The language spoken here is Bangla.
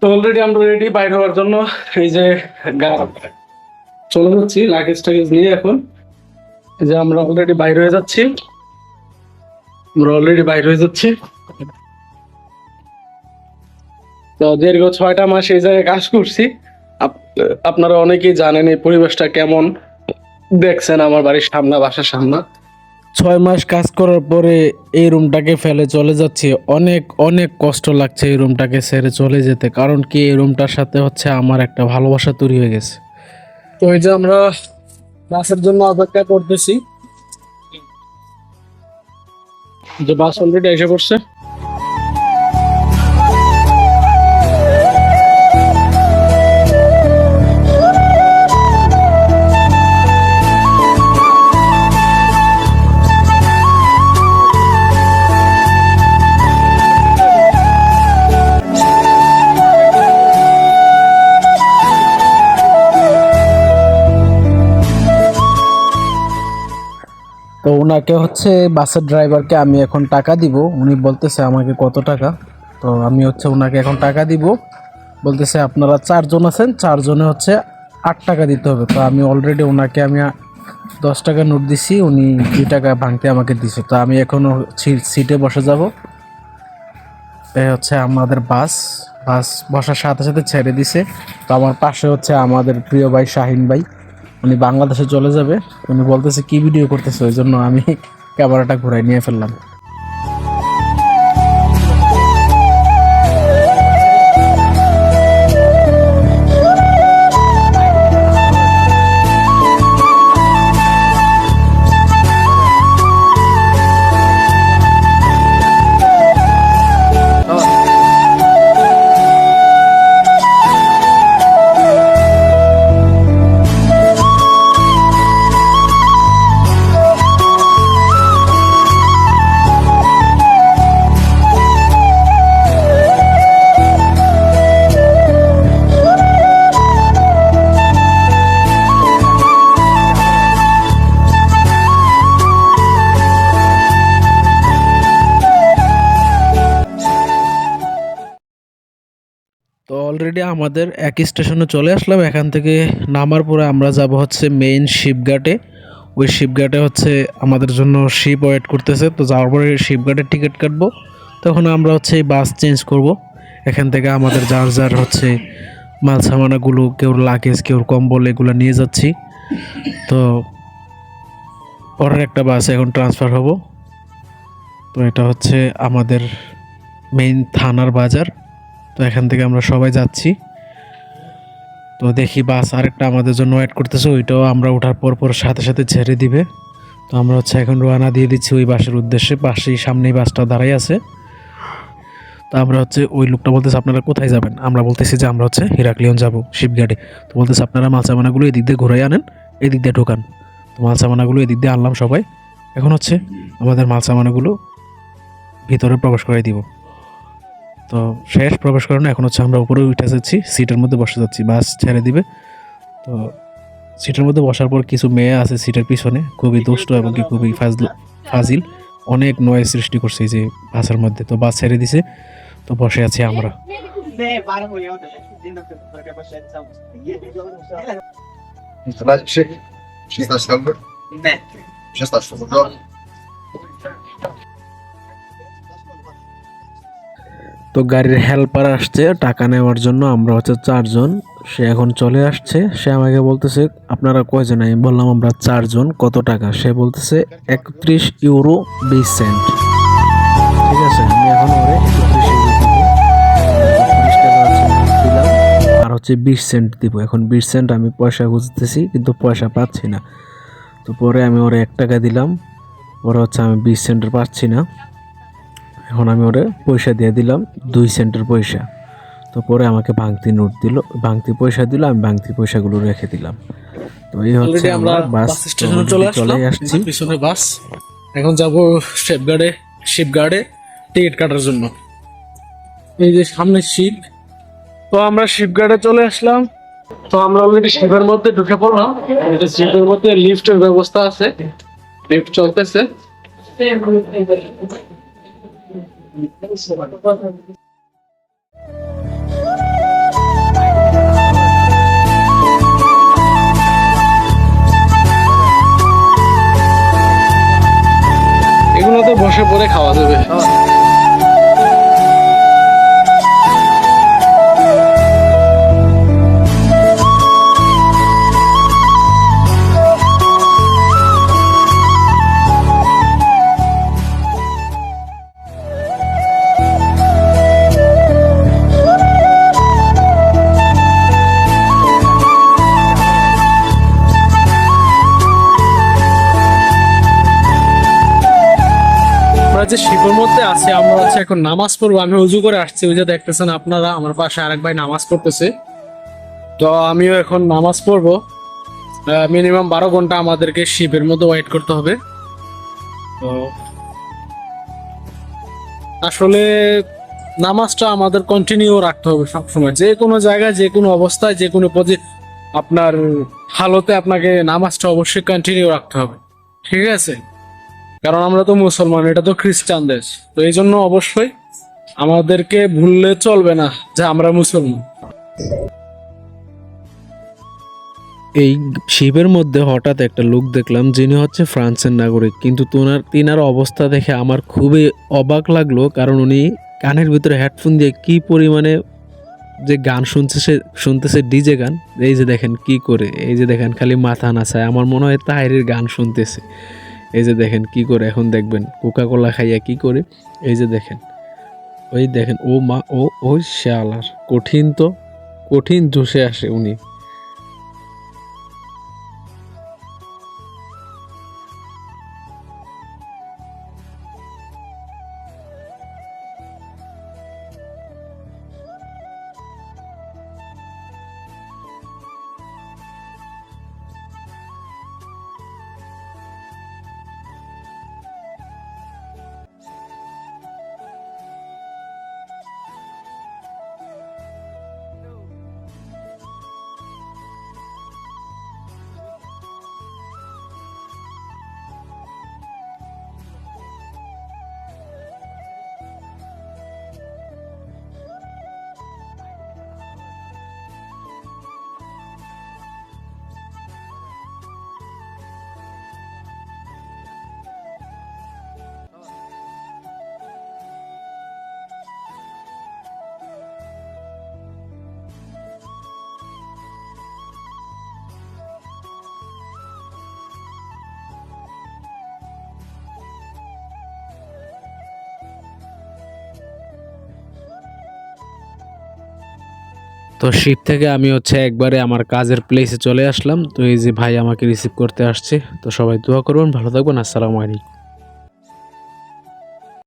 তো অলরেডি আমরা রেডি বাইরে হওয়ার জন্য এই যে চলে যাচ্ছি লাগেজ টাগেজ নিয়ে এখন। এই যে আমরা অলরেডি বাইরে হয়ে যাচ্ছি। আমরা অলরেডি বাইরে হয়ে যাচ্ছি। তো দীর্ঘ ছয়টা মাস এই জায়গায় কাজ করছি। আপনারা অনেকেই জানেন এই পরিবেশটা কেমন। দেখছেন আমার বাড়ির সামনে, বাসার সামনে। ছয় মাস কাজ করার পরে এই রুমটাকে ফেলে চলে যাচ্ছি। অনেক অনেক কষ্ট লাগছে এই রুমটাকে ছেড়ে চলে যেতে, কারণ কি এই রুমটার সাথে হচ্ছে আমার একটা ভালোবাসা তৈরি হয়ে গেছে। তো এই যে আমরা বাসের জন্য অপেক্ষা করতেছি। যে বাস অলরেডি এসে পড়ছে। তো ওনাকে হচ্ছে বাসের ড্রাইভারকে আমি এখন টাকা দিব। উনি বলতেছে আমাকে কত টাকা? তো আমি হচ্ছে ওনাকে এখন টাকা দিব। বলতেছে আপনারা চারজন আছেন, চারজনে হচ্ছে আট টাকা দিতে হবে। তো আমি অলরেডি ওনাকে আমি দশ টাকা নোট দিছি, উনি দুই টাকা ভাঙতে আমাকে দিছে। তো আমি এখনও সিটে বসে যাব। এই হচ্ছে আমাদের বাস বাস বসার সাথে সাথে ছেড়ে দিছে। তো আমার পাশে হচ্ছে আমাদের প্রিয় ভাই শাহিন ভাই। উনি বাংলাদেশে চলে যাবে। উনি বলতেছে, কি ভিডিও করতেছে? ওই জন্য আমি ক্যামেরাটা ঘুরাই নিয়ে ফেললাম। অলরেডি আমাদের এক স্টেশনে চলে আসলাম। এখান থেকে নামার পরে আমরা যাব হচ্ছে মেইন শিপঘাটে ওই শিপঘাটে হচ্ছে আমাদের জন্য শিপ ওয়েট করতেছে। তো যাওয়ার পরে শিপঘাটের টিকিট কাটবো। তখন আমরা হচ্ছে বাস চেঞ্জ করব। এখান থেকে আমাদের যার যার হচ্ছে মাল সামানাগুলো কেউ লাগেজ কেউ কম্বল এগুলো নিয়ে যাচ্ছি। তো পরের একটা বাস এখন ট্রান্সফার হব। তো এটা হচ্ছে আমাদের মেইন থানার বাজার। তো এখান থেকে আমরা সবাই যাচ্ছি। তো দেখি বাস আরেকটা আমাদের জন্য ওয়েট করতেছে, ওইটাও আমরা ওঠার পর পর সাথে সাথে ছেড়ে দিবে। তো আমরা হচ্ছে এখন রোয়ানা দিয়ে দিচ্ছি ওই বাসের উদ্দেশ্যে, পাশেই সামনেই বাসটা দাঁড়াই আছে। তো আমরা হচ্ছে ওই লোকটা বলতেছে, আপনারা কোথায় যাবেন? আমরা বলতেছি যে, আমরা হচ্ছে হিরাক্লিয়ন যাব শিপঘাটে তো বলতেছে, আপনারা মালসামানাগুলো এদিক দিয়ে ঘুরাই আনেন, এদিক দিয়ে ঢোকান। তো মালসামানাগুলো এদিক দিয়ে আনলাম সবাই। এখন হচ্ছে আমাদের মালসামানাগুলো ভিতরে প্রবেশ করাই দিব। তো শেষ প্রবেশ করানো এখন হচ্ছে আমরা উপরে উঠে যাচ্ছি সিটের মধ্যে বসে যাচ্ছি বাস ছেড়ে দিবে। তো সিটের মধ্যে বসার পর কিছু মেয়ে আছে সিটের পিছনে খুবই দুষ্ট এবং কি খুবই ফাজল ফাজিল। অনেক নয় সৃষ্টি করছে এই যে বাসের মধ্যে। তো বাস ছেড়ে দিছে তো বসে আছি আমরা। তো গাড়ির হেল্পার আসছে, টাকা নেওয়ার জন্য। আমরা হচ্ছে চারজন। সে এখন চলে আসছে। সে আমাকে বলতেছে, আপনারা কয়জন? আমি বললাম, আমরা চারজন। কত টাকা? সে বলতেছে, একত্রিশ ইউরো বিশ সেন্ট। ঠিক আছে? আমি এখন ওরে একত্রিশ ইউরো দিব। আর হচ্ছে বিশ সেন্ট দিব। এখন বিশ সেন্ট আমি পয়সা খুঁজতেছি, কিন্তু পয়সা পাচ্ছি না। তো পরে আমি ওরে এক টাকা দিলাম। পরে হচ্ছে আমি বিশ সেন্টের পাচ্ছি না। এখন আমি ওরে পয়সা দিয়ে দিলাম দুই সেন্টের পয়সা। তো পরে আমাকে ভাঙতি নোট দিল ভাঙতি পয়সা দিল আমি ভাঙতি পয়সাগুলো রেখে দিলাম। তো এই হচ্ছে আমরা বাস স্টেশনে চলে চলে আসছি। পিছনে বাস এখন যাব শিপগার্ডে শিপগার্ডে টিকিট কাটার জন্য। এই যে সামনে শিপ তো আমরা শিপগার্ডে চলে আসলাম। তো আমরা অলরেডি শিপের মধ্যে ঢুকে পড়লাম। শিপের মধ্যে লিফটের ব্যবস্থা আছে। লিফট চলতেছে। এগুলো তো বসে পরে খাওয়া যাবে। আমরা যে শিবের মধ্যে আছি, আমরা হচ্ছে এখন নামাজ পড়ব, আমি উজু করে আসছি, ওই যে দেখতেছেন আপনারা, আমার পাশে আরেক ভাই নামাজ পড়তেছে। তো আমিও এখন নামাজ পড়ব। মিনিমাম বারো ঘণ্টা আমাদেরকে শিবের মধ্যে ওয়েট করতে হবে। তো আসলে নামাজটা আমাদের কন্টিনিউ রাখতে হবে সবসময়। যে কোনো জায়গায়, যে কোনো অবস্থায়, যে কোনো পদে আপনার হালতে আপনাকে নামাজটা অবশ্যই কন্টিনিউ রাখতে হবে। ঠিক আছে? কারণ আমরা তো মুসলমান, এটা তো খ্রিস্টান দেশ। তো এই জন্য অবশ্যই আমাদেরকে ভুললে চলবে না যে আমরা মুসলমান। এই শিবের মধ্যে হঠাৎ একটা লোক দেখলাম, যিনি হচ্ছে ফ্রান্সের নাগরিক। কিন্তু তোনার তিনার অবস্থা দেখে আমার খুবই অবাক লাগল, কারণ উনি কানের ভিতরে হেডফোন দিয়ে কি পরিমাণে যে গান শুনছে সে শুনতেছে ডিজে গান। এই যে দেখেন কি করে, এই যে দেখেন খালি মাথা নাচায়। আমার মনে হয় তাহিরের গান শুনতেছে। এই যে দেখেন কি করে, এখন দেখবেন কোকা কোলা খাইয়া কি করে? এই যে দেখেন, ওই দেখেন, ও মা, ও, ওই আর কঠিন তো, কঠিন ধসে আসে উনি। তো শিপ থেকে আমি হচ্ছে একবারে আমার কাজের প্লেসে চলে আসলাম। তো এই যে ভাই আমাকে রিসিভ করতে আসছে, তো সবাই দোয়া করবেন, ভালো থাকবেন, আসসালামু আলাইকুম।